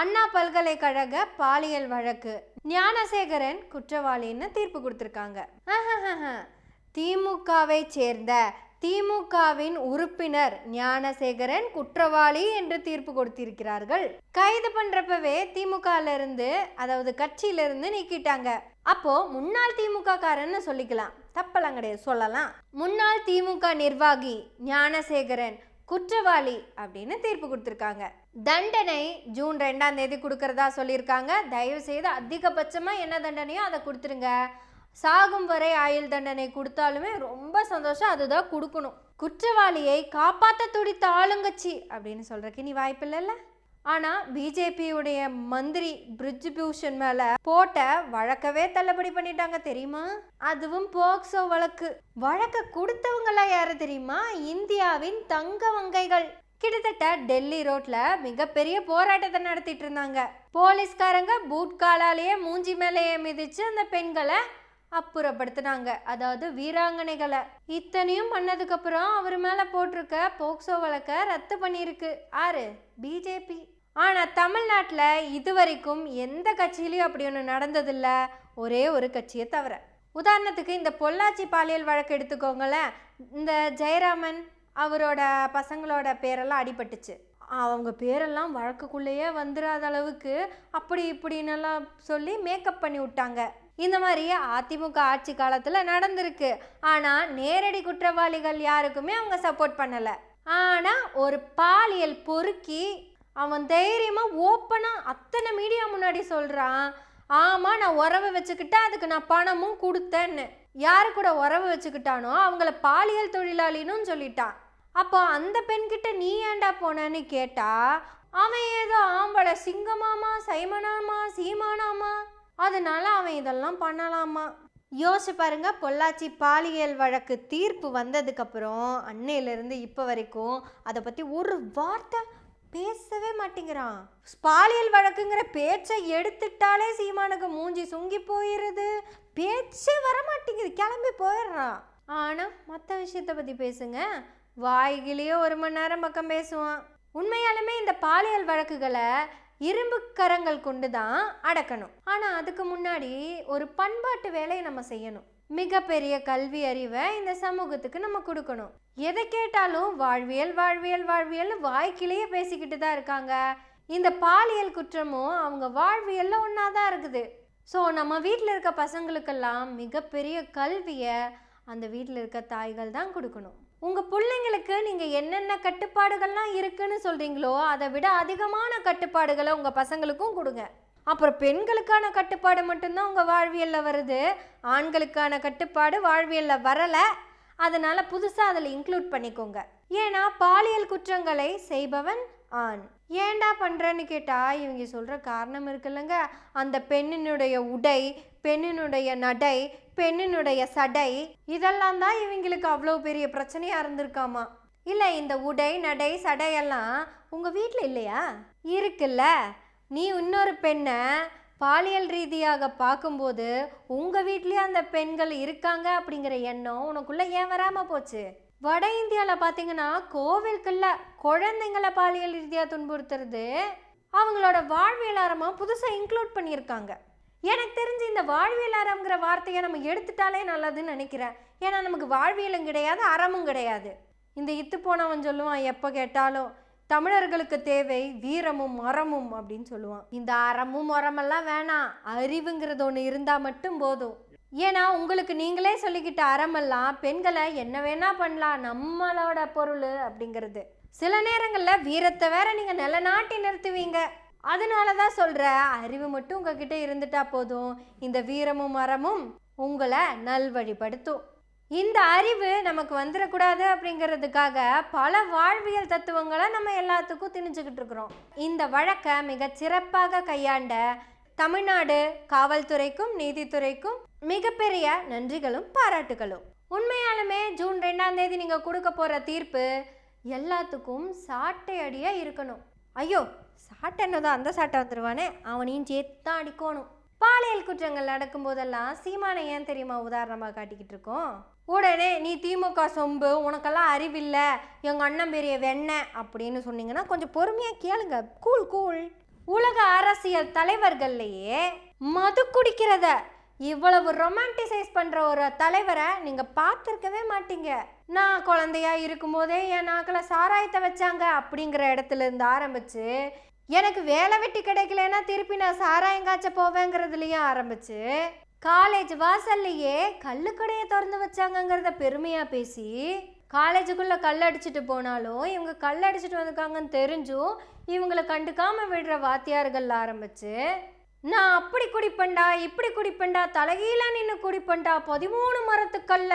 அண்ணா பல்கலைக்கழக பாலியல் வழக்கு. ஞானசேகரன் குற்றவாளின்னு தீர்ப்பு கொடுத்துருக்காங்க. திமுகவை சேர்ந்த திமுகவின் உறுப்பினர் ஞானசேகரன் குற்றவாளி என்று தீர்ப்பு கொடுத்திருக்கிறார்கள். கைது பண்றப்பவே திமுகல இருந்து அதாவது கட்சியில இருந்து நீக்கிட்டாங்க. அப்போ முன்னாள் திமுக காரன்னு சொல்லிக்கலாம். தப்பெல்லாம் கிடையாது சொல்லலாம். முன்னாள் திமுக நிர்வாகி ஞானசேகரன் குற்றவாளி அப்படின்னு தீர்ப்பு கொடுத்துருக்காங்க. தண்டனை ஜூன் ரெண்டாம் தேதி கொடுக்கறதா சொல்லியிருக்காங்க. தயவு செய்து அதிகபட்சமாக என்ன தண்டனையோ அதை கொடுத்துருங்க. சாகும் வரை ஆயுள் தண்டனை கொடுத்தாலுமே ரொம்ப சந்தோஷம் அதுதான் கொடுக்கணும். குற்றவாளியை காப்பாற்ற துடித்த ஆளுங்கட்சி அப்படின்னு சொல்கிறக்கு நீ வாய்ப்பு இல்லைல்ல? ஆனா பிஜேபியுடைய மந்திரி பிரிட்ஜ் பூஷன் மேல போட்ட வழக்கவே தள்ளுபடி பண்ணிட்டாங்க தெரியுமா? அதுவும் போக்சோ வழக்கு. வழக்க கொடுத்தவங்களா யாரு தெரியுமா? இந்தியாவின் தங்க வங்கைகள். கிட்டத்தட்ட டெல்லி ரோட்ல மிகப்பெரிய போராட்டத்தை நடத்திட்டு இருந்தாங்க போலீஸ்காரங்க பூட் காலாலேயே மூஞ்சி மேலேயே மிதிச்சு அந்த பெண்களை அப்புறப்படுத்தினாங்க. அதாவது வீராங்கனைகளை. இத்தனையும் பண்ணதுக்கு அப்புறம் அவர் மேல போட்டிருக்க போக்சோ வழக்க ரத்து பண்ணியிருக்கு. ஆறு பிஜேபி ஆனா தமிழ்நாட்டில் இது வரைக்கும் எந்த கட்சியிலையும் அப்படி ஒன்று நடந்ததில்ல. ஒரே ஒரு கட்சியை தவிர. உதாரணத்துக்கு இந்த பொள்ளாச்சி பாலியல் வழக்கு எடுத்துக்கோங்களேன். இந்த ஜெயராமன் அவரோட பசங்களோட பேரெல்லாம் அடிபட்டுச்சு. அவங்க பேரெல்லாம் வழக்குக்குள்ளேயே வந்துடாத அளவுக்கு அப்படி இப்படின்னெல்லாம் சொல்லி மேக்கப் பண்ணி விட்டாங்க. இந்த மாதிரி அதிமுக ஆட்சி காலத்தில் நடந்திருக்கு. ஆனால் நேரடி குற்றவாளிகள் யாருக்குமே அவங்க சப்போர்ட் பண்ணலை. ஆனால் ஒரு பாலியல் பொறுக்கி அவன் தைரியமாக ஓப்பனாக அத்தனை மீடியா முன்னாடி சொல்கிறான் ஆமாம் நான் உறவை வச்சுக்கிட்டேன் அதுக்கு நான் பணமும் கொடுத்தேன்னு. யாரு கூட உறவு வச்சுக்கிட்டானோ அவங்கள பாலியல் தொழிலாளின்னு சொல்லிட்டான் அப்போ அந்த பெண்கிட்ட நீ ஏன்டா போனேன்னு கேட்டா அவன் ஏதோ ஆம்பளை சிங்கமாமா சைமனாமா சீமானாமா அதனால அவன் இதெல்லாம் பண்ணலாமா? யோசிச்சு பாருங்க பொள்ளாச்சி பாலியல் வழக்கு தீர்ப்பு வந்ததுக்கப்புறம் அன்னையிலேருந்து இப்போ வரைக்கும் அதை பற்றி ஒரு வார்த்தை பேசவே மாட்டேங்கிறான். பாலியல் வழக்குங்கிற பேச்சை எடுத்துட்டாலே சீமானுக்கு மூஞ்சி சுங்கி போயிடுது பேச்சே வர மாட்டேங்குது கிளம்பி போயிடுறான். ஆனால் மற்ற விஷயத்தை பற்றி பேசுங்க. வாய்கிலேயே ஒரு மணி நேரம் பக்கம் பேசுவான். உண்மையாலுமே இந்த பாலியல் வழக்குகளை இரும்பு கரங்கள் கொண்டு தான் அடக்கணும். ஆனால் அதுக்கு முன்னாடி ஒரு பண்பாட்டு வேலையை நம்ம செய்யணும். மிகப்பெரிய கல்வி அறிவை இந்த சமூகத்துக்கு நம்ம கொடுக்கணும். எதை கேட்டாலும் வாழ்வியல் வாழ்வியல் வாழ்வியல் வாய்க்கிலேயே பேசிக்கிட்டு தான் இருக்காங்க. இந்த பாலியல் குற்றமும் அவங்க வாழ்வியல்ல ஒன்றா தான் இருக்குது. ஸோ நம்ம வீட்டில் இருக்க பசங்களுக்கெல்லாம் மிகப்பெரிய கல்வியை அந்த வீட்டில் இருக்க தாய்கள் தான் கொடுக்கணும். உங்கள் பிள்ளைங்களுக்கு நீங்கள் என்னென்ன கட்டுப்பாடுகள்லாம் இருக்குன்னு சொல்கிறீங்களோ அதை விட அதிகமான கட்டுப்பாடுகளை உங்கள் பசங்களுக்கும் கொடுங்க. அப்புறம் பெண்களுக்கான கட்டுப்பாடு மட்டும்தான் உங்கள் வாழ்வியலில் வருது. ஆண்களுக்கான கட்டுப்பாடு வாழ்வியலில் வரலை. அதனால் புதுசாக அதில் இன்க்ளூட் பண்ணிக்கோங்க. ஏன்னா பாலியல் குற்றங்களை செய்பவன் ஆண். ஏன்டா பண்ணுறேன்னு கேட்டால் இவங்க சொல்கிற காரணம் இருக்குல்லங்க. அந்த பெண்ணினுடைய உடை பெண்ணினுடைய நடை பெண்ணினுடைய சடை இதெல்லாம் தான் இவங்களுக்கு அவ்வளோ பெரிய பிரச்சனையாக இருந்திருக்காமா? இல்லை இந்த உடை நடை சடையெல்லாம் உங்கள் வீட்டில் இல்லையா? இருக்குல்ல. நீ இன்னொரு பெண்ணை பாலியல் ரீதியாக பார்க்கும்போது உங்கள் வீட்லேயே அந்த பெண்கள் இருக்காங்க அப்படிங்கிற எண்ணம் உனக்குள்ளே ஏன் வராமல் போச்சு? வட இந்தியாவில் பார்த்தீங்கன்னா கோவில்களில் குழந்தைங்களை பாலியல் ரீதியாக துன்புறுத்துறது அவங்களோட வாழ்வியலாரமாக புதுசாக இன்க்ளூட் பண்ணியிருக்காங்க. எனக்கு தெரிஞ்சு இந்த வாழ்வியலாரம்ங்கிற வார்த்தையை நம்ம எடுத்துட்டாலே நல்லதுன்னு நினைக்கிறேன். ஏன்னா நமக்கு வாழ்வியலும் கிடையாது அறமும் கிடையாது. இந்த இத்து போனவன் சொல்லுவான் எப்போ கேட்டாலும் தமிழர்களுக்கு தேவை வீரமும் அறமும் அப்படின்னு சொல்லுவான். இந்த அறமும் மரமெல்லாம் வேணாம். அறிவுங்கிறது ஒன்று இருந்தால் மட்டும் போதும். ஏன்னா உங்களுக்கு நீங்களே சொல்லிக்கிட்ட அறமெல்லாம் பெண்களை என்ன வேணா பண்ணலாம் நம்மளோட பொருள் அப்படிங்கிறது. சில நேரங்களில் வீரத்தை வேற நீங்கள் நிலநாட்டி நிறுத்துவீங்க. அதனால தான் சொல்கிற அறிவு மட்டும் உங்ககிட்ட இருந்துட்டா போதும். இந்த வீரமும் மரமும் உங்களை நல்வழிப்படுத்தும். இந்த அறிவு நமக்கு வந்துடக்கூடாது அப்படிங்கிறதுக்காக பல வாழ்வியல் தத்துவங்களை நம்ம எல்லாத்துக்கும் திணிச்சுக்கிட்டு இருக்கிறோம். இந்த வழக்கை மிக சிறப்பாக கையாண்ட தமிழ்நாடு காவல்துறைக்கும் நீதித்துறைக்கும் மிகப்பெரிய நன்றிகளும் பாராட்டுகளும். உண்மையாலுமே ஜூன் ரெண்டாம் தேதி நீங்கள் கொடுக்க போகிற தீர்ப்பு எல்லாத்துக்கும் சாட்டை அடியாக இருக்கணும். ஐயோ சாட்டை என்னதோ அந்த சாட்டை வந்துருவானே? அவனையும் சேர்த்து தான் அடிக்கணும். பாலியல் குற்றங்கள் நடக்கும்போதெல்லாம் சீமானை ஏன் தெரியுமா உதாரணமாக காட்டிக்கிட்டு இருக்கோம்? உடனே நீ திமுக சொம்பு உனக்கெல்லாம் அறிவில்லை. எங்கள் அண்ணன் பெரிய வெண்ண அப்படின்னு சொன்னீங்கன்னா கொஞ்சம் பொறுமையாக கேளுங்க. கூல் கூல் உலக அரசியல் தலைவர்கள்லையே மது குடிக்கிறத இவ்வளவு ரொமான்டிசைஸ் பண்ணுற ஒரு தலைவரை நீங்கள் பார்த்துருக்கவே மாட்டீங்க. நான் குழந்தையா இருக்கும்போதே என் நாக்கில் சாராயத்தை வச்சாங்க அப்படிங்கிற இடத்துல இருந்து ஆரம்பிச்சு எனக்கு வேலை வெட்டி கிடைக்கலன்னா திருப்பி நான் சாராயம் காய்ச்ச ஆரம்பிச்சு காலேஜ் வாசல்லையே கல்லுக்கடையை திறந்து வச்சாங்கங்கிறத பெருமையாக பேசி காலேஜுக்குள்ள கல் அடிச்சிட்டு போனாலும் இவங்க கல் அடிச்சிட்டு வந்திருக்காங்கன்னு தெரிஞ்சும் இவங்களை கண்டுக்காம விடுற வாத்தியார்கள் ஆரம்பிச்சு நான் அப்படி குடிப்பேன்டா இப்படி குடிப்பேன்டா தலைகீழ நின்று குடிப்பேன்டா பதிமூணு மரத்துக்கல்ல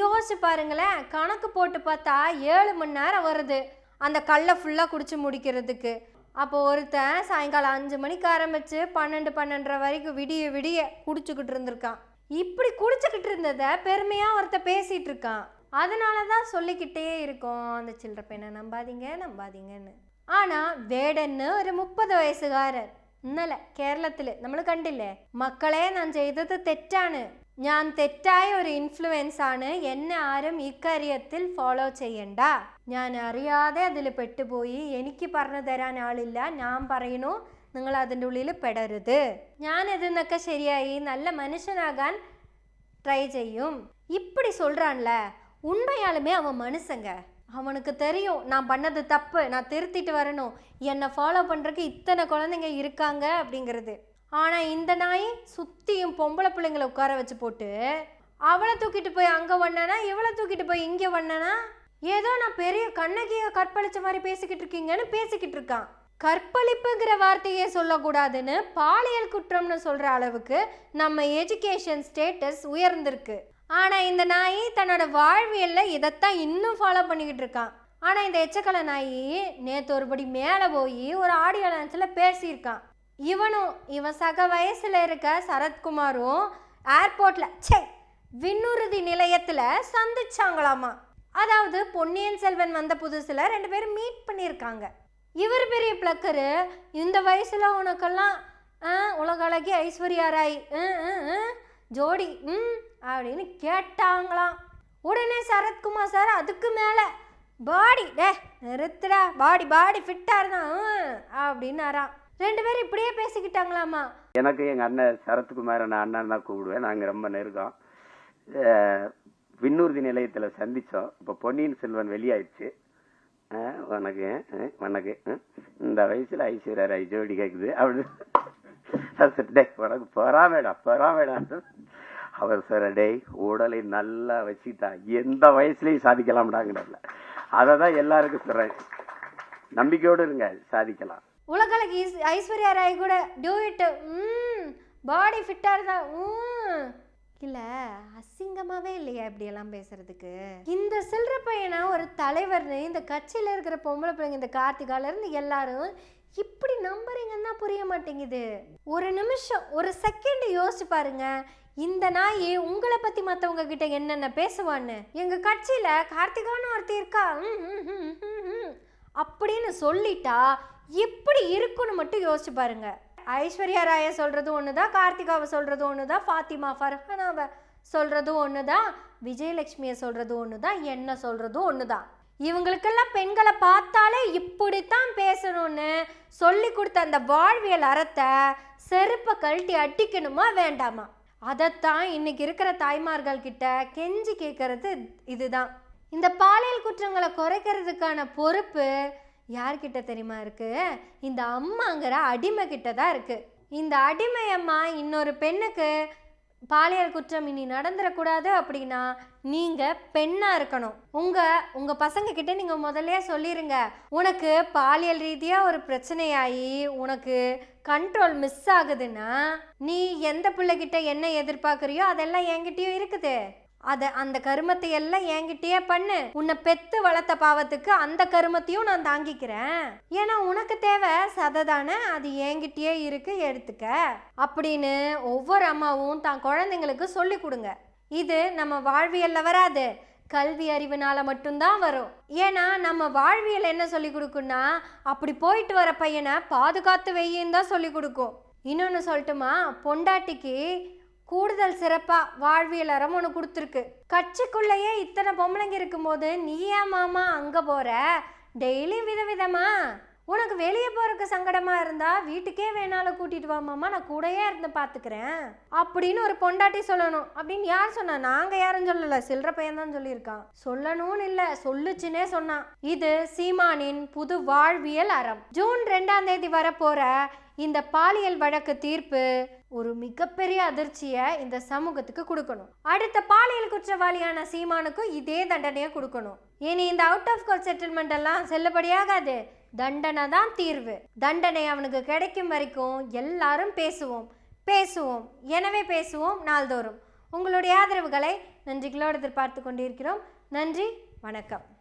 யோசிச்சு பாருங்களேன் கணக்கு போட்டு பார்த்தா ஏழு மணி நேரம் வருது அந்த கல்லை ஃபுல்லாக குடிச்சு முடிக்கிறதுக்கு. அப்போ ஒருத்தன் சாயங்காலம் அஞ்சு மணிக்கு ஆரம்பிச்சு பன்னெண்டு பன்னெண்டரை வரைக்கும் விடிய விடிய குடிச்சுக்கிட்டு இருந்திருக்கான் இப்படி குடிச்சுக்கிட்டு இருந்ததை பெருமையாக ஒருத்தன் பேசிட்டு இருக்கான் அதனால தான் சொல்லிக்கிட்டே இருக்கோம் அந்த சில்லற பையனை நம்பாதீங்க நம்பாதீங்கன்னு ஆனால் வேடன்னு ஒரு முப்பது വയസ്സുകാരൻ ഇന്നലെ കേരളത്തിൽ നമ്മൾ കണ്ടില്ലേ മക്കളെ ഞാൻ ചെയ്തത് തെറ്റാണ് ഞാൻ തെറ്റായ ഒരു ഇൻഫ്ലുവൻസ് ആണ് എന്നെ ആരും ഇക്കാര്യത്തിൽ ഫോളോ ചെയ്യണ്ട ഞാൻ അറിയാതെ അതിൽ പെട്ടുപോയി എനിക്ക് പറഞ്ഞു തരാൻ ആളില്ല ഞാൻ പറയണു നിങ്ങൾ അതിൻ്റെ ഉള്ളിൽ പെടരുത് ഞാൻ ഇതിന്നൊക്കെ ശരിയായി നല്ല മനുഷ്യനാകാൻ ட்ரை செய்யும் இப்படி சொல்கிறான்ல உண்மையாலுமே அவன் மனுஷங்க அவனுக்கு தெரியும் நான் பண்ணது தப்பு நான் திருத்திட்டு வரணும் என்னை ஃபாலோ பண்ணுறதுக்கு இத்தனை குழந்தைங்க இருக்காங்க அப்படிங்கிறது ஆனால் இந்த நாய் சுற்றியும் பொம்பளை பிள்ளைங்களை உட்கார வச்சு போட்டு அவளை தூக்கிட்டு போய் அங்கே வண்ணனா இவளை தூக்கிட்டு போய் இங்கே வண்ணனா ஏதோ நான் பெரிய கண்ணகியை கற்பழிச்ச மாதிரி பேசிக்கிட்டு இருக்கீங்கன்னு பேசிக்கிட்டு இருக்கான். கற்பழிப்புங்கிற வார்த்தையே சொல்லக்கூடாதுன்னு பாலியல் குற்றம்னு சொல்கிற அளவுக்கு நம்ம எஜுகேஷன் ஸ்டேட்டஸ் உயர்ந்திருக்கு. ஆனால் இந்த நாய் தன்னோட வாழ்வியலில் இதைத்தான் இன்னும் ஃபாலோ பண்ணிக்கிட்டு இருக்கான். ஆனால் இந்த எச்சக்கலை நாய் நேற்று ஒருபடி மேலே போய் ஒரு ஆடியோ லான்ஸில் பேசியிருக்கான். இவனும் இவன் சக வயசில் இருக்க சரத்குமாரும் ஏர்போர்ட்டில் ச்சே விண்ணுறுதி நிலையத்தில் சந்திச்சாங்களாமா? அதாவது பொன்னியின் செல்வன் வந்த புதுசில் ரெண்டு பேரும் மீட் பண்ணியிருக்காங்க. இவர் பெரிய பிளக்கரு இந்த வயசில் உனக்கெல்லாம் ஆ, உலக அழகி ஐஸ்வர்யா ராய் ஜோடி ம் அப்படின்னு கேட்டாங்களாம். உடனே சரத்குமார் சார் அதுக்கு மேலே பாடி டே நிறுத்துடா பாடி பாடி ஃபிட்டாக இருந்தான் அப்படின்னாரான் ரெண்டு பேரும் இப்படியே பேசிக்கிட்டாங்களாமா? எனக்கு எங்கள் அண்ணன் சரத்குமார் நான் அண்ணன் தான் கூப்பிடுவேன். நாங்கள் ரொம்ப நெருக்கம். விண்ணூர்தி நிலையத்தில் சந்தித்தோம் இப்போ பொன்னியின் செல்வன் வெளியாயிடுச்சு. அஹ், உனக்கு உனக்கு இந்த வயசில் ஐஸ்வர்யா ராய் ஜோடி கேட்குது அப்படின்னு டே உனக்கு பொறாமேடா பொறாமேடா. அவர் சார் டே உடலை நல்லா வச்சுட்டா எந்த வயசுலையும் சாதிக்கலாம்டாங்கிறல அதை தான் எல்லாருக்கும் சொல்கிறேன் நம்பிக்கையோடு இருங்க சாதிக்கலாம். உலகளுக்கு ஈஸ்- ஐஸ்வர்யா ராய் கூட டூ இட்டு ம் பாடி ஃபிட்டாக இருந்தா ம். இல்லை அசிங்கமாகவே இல்லையா இப்படியெல்லாம் பேசுறதுக்கு? இந்த சில்லற பையனா ஒரு தலைவர்னு இந்த கட்சியில் இருக்கிற பொம்பளை பிள்ளைங்க இந்த கார்த்திகாலேருந்து எல்லாரும் இப்படி நம்புறீங்கன்னா புரிய மாட்டேங்குது. ஒரு நிமிஷம் ஒரு செகண்ட் யோசிச்சு பாருங்க. இந்த நாய் உங்களை பற்றி மற்றவங்க கிட்ட என்னென்ன பேசுவான்னு? எங்கள் கட்சியில் கார்த்திகான்னு ஒருத்தி இருக்கா. ம், அப்படின்னு சொல்லிட்டா எப்படி இருக்குன்னு மட்டும் யோசிச்சு பாருங்க. ஐஸ்வர்யா ராய சொல்றதும் ஒண்ணுதான் கார்த்திகாவை சொல்றதும் ஒண்ணுதான் ஃபாத்திமா சொல்கிறதும் சொல்றதும் ஒண்ணுதான் விஜயலட்சுமியை சொல்றதும் ஒண்ணுதான் என்ன சொல்றதும் ஒண்ணுதான். இவங்களுக்கெல்லாம் பெண்களை பார்த்தாலே இப்படித்தான் பேசணும்னு சொல்லி கொடுத்த அந்த வாழ்வியல் அறத்தை செருப்பை கழட்டி அடிக்கணுமா வேண்டாமா? அதைத்தான் இன்னைக்கு இருக்கிற தாய்மார்கள் கிட்ட கெஞ்சி கேட்கறது இதுதான். இந்த பாலியல் குற்றங்களை குறைக்கிறதுக்கான பொறுப்பு யார்கிட்ட தெரியுமா இருக்கு? இந்த அம்மாங்கிற அடிமை கிட்ட தான் இருக்கு. இந்த அடிமை அம்மா இன்னொரு பெண்ணுக்கு பாலியல் குற்றம் இனி நடந்துடக்கூடாது அப்படின்னா நீங்கள் பெண்ணாக இருக்கணும். உங்கள் உங்கள் பசங்க நீங்கள் நீங்க சொல்லிடுங்க உனக்கு பாலியல் ரீதியாக ஒரு பிரச்சனையாகி உனக்கு கண்ட்ரோல் மிஸ் ஆகுதுன்னா நீ எந்த பிள்ளைகிட்ட என்ன எதிர்பார்க்குறியோ அதெல்லாம் என்கிட்டயும் இருக்குது. அதை அந்த கருமத்தை எல்லாம் என்கிட்டயே பண்ணு. உன்னை பெத்து வளர்த்த பாவத்துக்கு அந்த கருமத்தையும் நான் தாங்கிக்கிறேன். ஏன்னா உனக்கு தேவை சதை தானே அது என்கிட்டயே இருக்கு எடுத்துக்க. அப்படின்னு ஒவ்வொரு அம்மாவும் தான் குழந்தைங்களுக்கு சொல்லி கொடுங்க. இது நம்ம வாழ்வியல்ல வராது. கல்வி அறிவுனால மட்டும்தான் வரும். ஏன்னா நம்ம வாழ்வியல் என்ன சொல்லி கொடுக்குன்னா அப்படி போயிட்டு வர பையனை பாதுகாத்து வெய்யின்னு தான் சொல்லி கொடுக்கும். இன்னொன்று சொல்லட்டுமா? பொண்டாட்டிக்கு கூடுதல் சிறப்பாக வாழ்வியல் அறம் ஒன்று கொடுத்துருக்கு. கட்சிக்குள்ளேயே இத்தனை பொம்பளைங்க இருக்கும்போது நீ ஏன் மாமா அங்கே போகிற டெய்லி விதவிதமா. உனக்கு வெளியே போறதுக்கு சங்கடமா இருந்தா வீட்டுக்கே வேணாலும் கூட்டிட்டு வா நான் கூடயே இருந்து பாத்துக்கிறேன். அப்படின்னு ஒரு பொண்டாட்டி சொல்லணும். அப்படின்னு யார் சொன்னா? நாங்க யாரும் சொல்லல. சில்லற பையன் தான் சொல்லியிருக்கான். சொல்லணும்னு இல்ல சொல்லுச்சுன்னே சொன்னான். இது சீமானின் புது வாழ்வியல் அறம். ஜூன் ரெண்டாம் தேதி வரப்போற இந்த பாலியல் வழக்கு தீர்ப்பு ஒரு மிகப்பெரிய அதிர்ச்சியை இந்த சமூகத்துக்கு கொடுக்கணும். அடுத்த பாலியல் குற்றவாளியான சீமானுக்கும் இதே தண்டனையை கொடுக்கணும். இனி இந்த அவுட் ஆஃப் கோர்ட் செட்டில்மெண்ட் எல்லாம் செல்லுபடியாகாது. தண்டனை தான் தீர்வு. தண்டனை அவனுக்கு கிடைக்கும் வரைக்கும் எல்லாரும் பேசுவோம். பேசுவோம். எனவே பேசுவோம் நாள்தோறும். உங்களுடைய ஆதரவுகளை நன்றிகளோடு எதிர்பார்த்து கொண்டிருக்கிறோம். நன்றி. வணக்கம்.